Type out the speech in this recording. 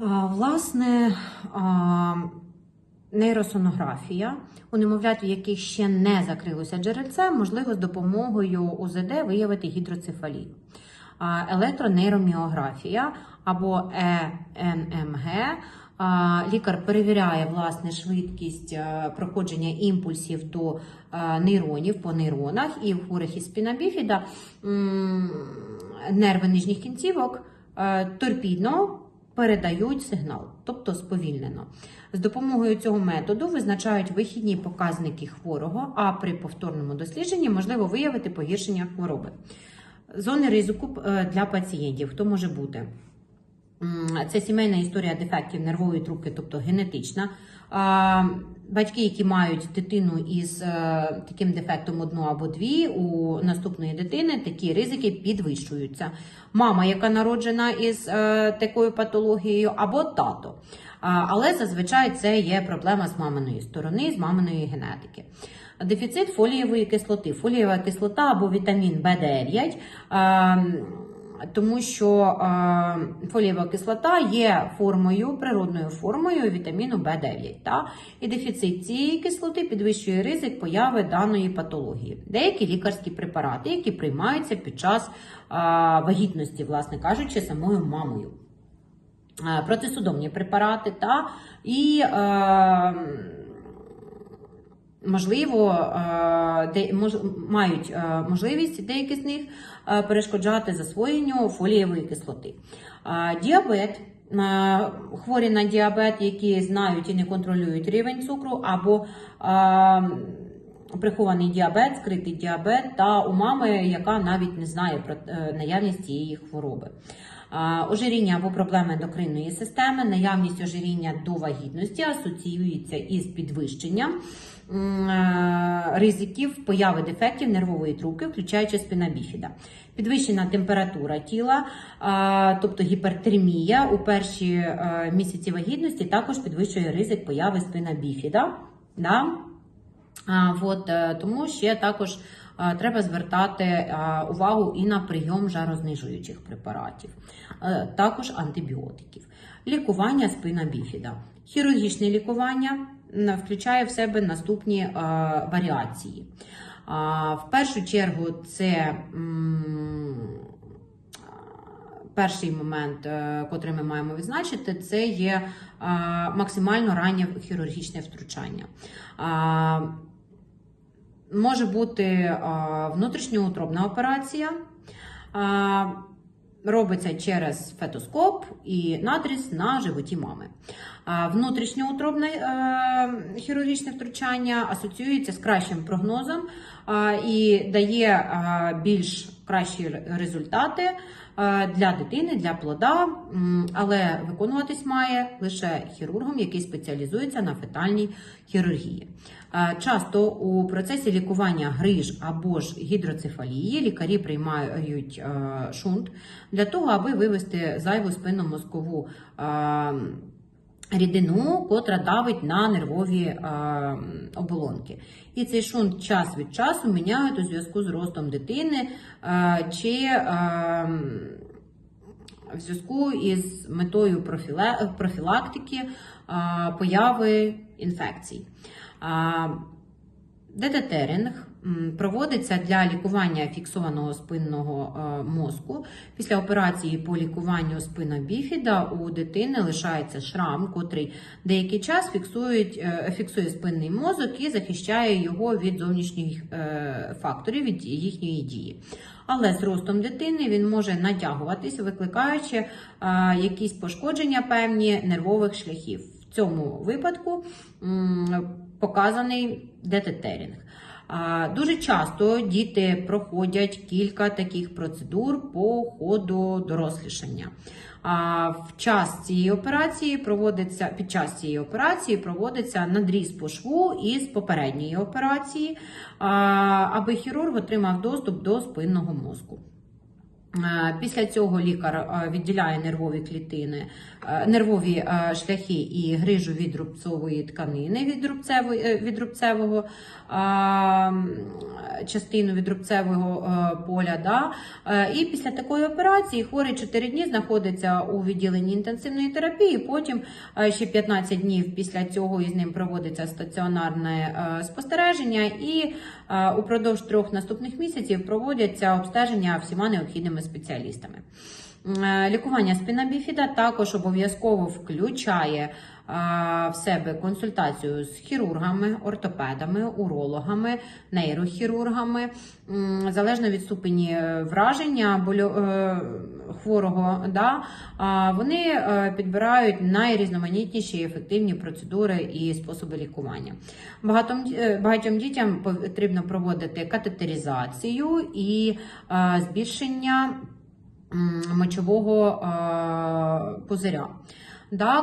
Власне, нейросонографія у немовлят, у яких ще не закрилося джерельце, можливо з допомогою УЗД виявити гідроцефалію. Електронейроміографія або ЕНМГ. Лікар перевіряє власне швидкість е, проходження імпульсів до е, нейронів по нейронах, і в хворих із спінабіфіда нерви нижніх кінцівок е, торпідно передають сигнал, тобто сповільнено. З допомогою цього методу визначають вихідні показники хворого, а при повторному дослідженні можливо виявити погіршення хвороби. Зони ризику е, для пацієнтів. Хто може бути? Це сімейна історія дефектів нервової трубки, тобто генетична. Батьки, які мають дитину із е, таким дефектом одну або дві, у наступної дитини такі ризики підвищуються. Мама, яка народжена із е, такою патологією, або тато. Але зазвичай це є проблема з маминої сторони, з маминої генетики. Дефіцит фолієвої кислоти. Фолієва кислота або вітамін В9. е, тому що е, фолієва кислота є формою, природною формою вітаміну В9. Та? І дефіцит цієї кислоти підвищує ризик появи даної патології. Деякі лікарські препарати, які приймаються під час е, вагітності, власне кажучи, самою мамою. Е, Протисудомні препарати та і е, можливо, е, де, мож, мають е, можливість деякі з них е, перешкоджати засвоєнню фолієвої кислоти. Діабет. Хворі на діабет, які знають і не контролюють рівень цукру, або прихований діабет, скритий діабет, та у мами, яка навіть не знає про наявність цієї хвороби. Ожиріння або проблеми ендокринної системи, наявність ожиріння до вагітності асоціюється із підвищенням е, ризиків появи дефектів нервової трубки, включаючи спина біфіда. Підвищена температура тіла, тобто гіпертермія у перші е, місяці вагітності також підвищує ризик появи спина біфіда. Да? От, е, тому ще також треба звертати е, увагу і на прийом жарознижуючих препаратів, е, також антибіотиків. Лікування спина біфіда. Хірургічне лікування включає в себе наступні е, варіації. В першу чергу це перший момент, е, котрий ми маємо відзначити, це є е, максимально раннє хірургічне втручання. Може бути внутрішньоутробна операція. Робиться через фетоскоп і надріз на животі мами. Внутрішньоутробне е, хірургічне втручання асоціюється з кращим прогнозом і дає більш кращі результати е, для дитини, для плода, але виконуватись має лише хірургом, який спеціалізується на фетальній хірургії. Е, Часто у процесі лікування гриж або ж гідроцефалії лікарі приймають е, шунт для того, аби вивести зайву спинномозкову е, рідину, котра давить на нервові е, оболонки. І цей шунт час від часу міняють у зв'язку з ростом дитини е, чи е, в зв'язку із метою профіле- профілактики е, появи інфекцій. А, ДТ-теринг м, проводиться для лікування фіксованого спинного е, мозку. Після операції по лікуванню спина біфіда у дитини лишається шрам, котрий деякий час е, фіксує спинний мозок і захищає його від зовнішніх е, факторів, від їхньої дії. Але з ростом дитини він може натягуватись, викликаючи якісь пошкодження певні нервових шляхів. В цьому випадку показаний дететерінг. Дуже часто діти проходять кілька таких процедур по ходу дорослішання. В час цієї операції проводиться під час цієї операції проводиться надріз по шву із попередньої операції, аби хірург отримав доступ до спинного мозку. Е, Після цього лікар е, відділяє нервові клітини, е, нервові шляхи і грижу від рубцової тканини від, рубцевої, е, від рубцевого частину від рубцевого е, поля. Да? Е, І після такої операції хворий 4 дні знаходиться у відділенні інтенсивної терапії. Потім е, ще 15 днів після цього із ним проводиться стаціонарне спостереження, і упродовж трьох наступних місяців проводяться обстеження всіма необхідними спеціалістами. Е, Лікування спина біфіда також обов'язково включає е, в себе консультацію з хірургами, ортопедами, урологами, нейрохірургами, залежно від ступені е, враження хворого, да, вони підбирають найрізноманітніші ефективні процедури і способи лікування. Багатом, багатьом дітям потрібно проводити катетеризацію і збільшення мочового е, пузиря. Да,